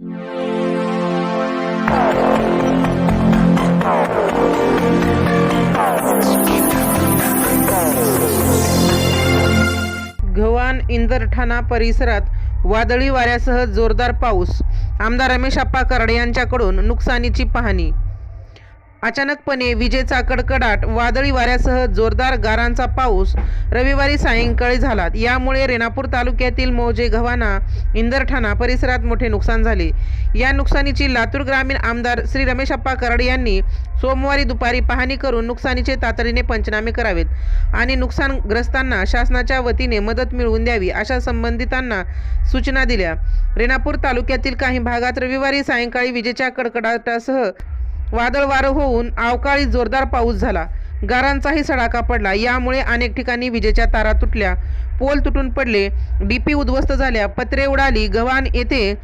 घवान इंदरठाणा परिसरात वादळी वाऱ्यासह जोरदार पाऊस. आमदार रमेश आप्पा कराड यांच्याकडून नुकसानीची पाहणी अचानकपणे विजेचा कडकडाट वादळी वाऱ्यासह जोरदार गारांचा पाऊस रविवारी सायंकाळी झाला. यामुळे रेणापूर तालुक्यातील मोजे गव्हाणा इंदरठाणा परिसरात मोठे नुकसान झाले. या नुकसानीची लातूर ग्रामीण आमदार श्री रमेश आप्पा कराडे यांनी सोमवारी दुपारी पाहणी करून नुकसानीचे तातडीने पंचनामे करावेत आणि नुकसानग्रस्तांना शासनाच्या वतीने मदत मिळवून द्यावी अशा संबंधितांना सूचना दिल्या. रेणापूर तालुक्यातील काही भागात रविवारी सायंकाळी विजेच्या कडकडाटासह वादळ वारं होऊन अवकाळी जोरदार पाऊस झाला. गारांचाही सडाका पडला. यामुळे अनेक ठिकाणी विजेच्या तारा तुटल्या. पोल तुटून पडले. डीपी उद्ध्वस्त झाल्या. पत्रे उडाली. गव्हाण येथे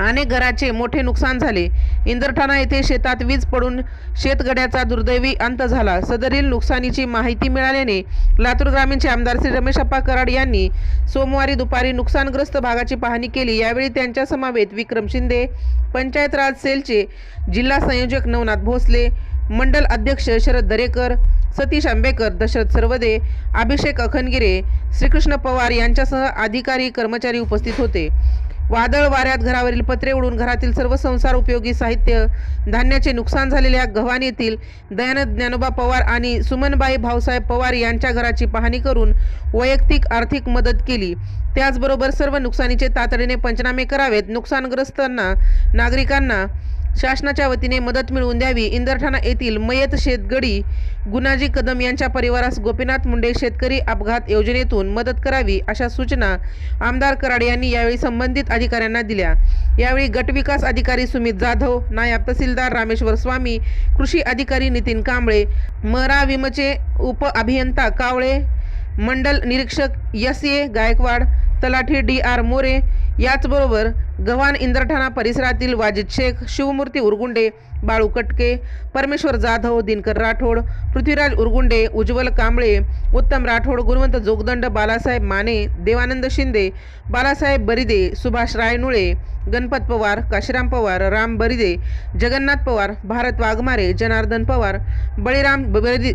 अनेक घराचे मोठे नुकसान झाले. इंदरठाणा येथे शेतात वीज पडून शेतगड्याचा दुर्दैवी अंत झाला. सदरील नुकसानीची माहिती मिळाल्याने लातूर ग्रामीणचे आमदार श्री रमेशप्पा कराड यांनी सोमवारी दुपारी नुकसानग्रस्त भागाची पाहणी केली. यावेळी त्यांच्या समवेत विक्रम शिंदे पंचायत राज सेलचे जिल्हा संयोजक नवनाथ भोसले मंडल अध्यक्ष शरद दरेकर सतीश आंबेकर दशरथ सर्वदे अभिषेक अखनगिरे श्रीकृष्ण पवार यांच्यासह अधिकारी कर्मचारी उपस्थित होते. वादळ वाऱ्यात घरावरील पत्रे उडून घरातील सर्व संसार उपयोगी साहित्य धान्याचे नुकसान झालेल्या गव्हाण येथील दयानंद ज्ञानोबा पवार आणि सुमनबाई भाऊसाहेब पवार यांच्या घराची पाहणी करून वैयक्तिक आर्थिक मदत केली. त्याचबरोबर सर्व नुकसानीचे तातडीने पंचनामे करावेत. नुकसानग्रस्तांना नागरिकांना शासनाच्या वतीने मदत मिळवून द्यावी. इंदरठाणा येथील मयत शेतगडी गुणाजी कदम यांच्या परिवारास गोपीनाथ मुंडे शेतकरी अपघात योजनेतून मदत करावी अशा सूचना आमदार कराड यांनी यावेळी संबंधित अधिकाऱ्यांना दिल्या. यावेळी गटविकास अधिकारी सुमित जाधव नायब तहसीलदार रामेश्वर स्वामी कृषी अधिकारी नितीन कांबळे मरा विमचे उप अभियंता कावळे मंडल निरीक्षक एस ए गायकवाड तलाठी डी आर मोरे याचबरोबर गव्हाण इंद्रठाणा परिसरातील वाजिद शेख शिवमूर्ती उरगुंडे बाळू कटके परमेश्वर जाधव दिनकर राठोड पृथ्वीराज उरगुंडे उज्ज्वल कांबळे उत्तम राठोड गुणवंत जोगदंड बालासाहेब माने देवानंद शिंदे बालासाहेब बरिदे सुभाष रायनुळे गणपत पवार काशीराम पवार राम बरिदे जगन्नाथ पवार भारत वाघमारे जनार्दन पवार बळीराम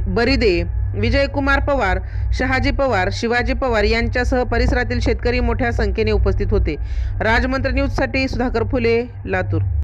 बरिदे विजयकुमार पवार शहाजी पवार शिवाजी पवार यांच्यासह परिसरातील शेतकरी मोठ्या संख्येने उपस्थित होते. राजमंत्र न्यूजसाठी सुधाकर फुले लातूर.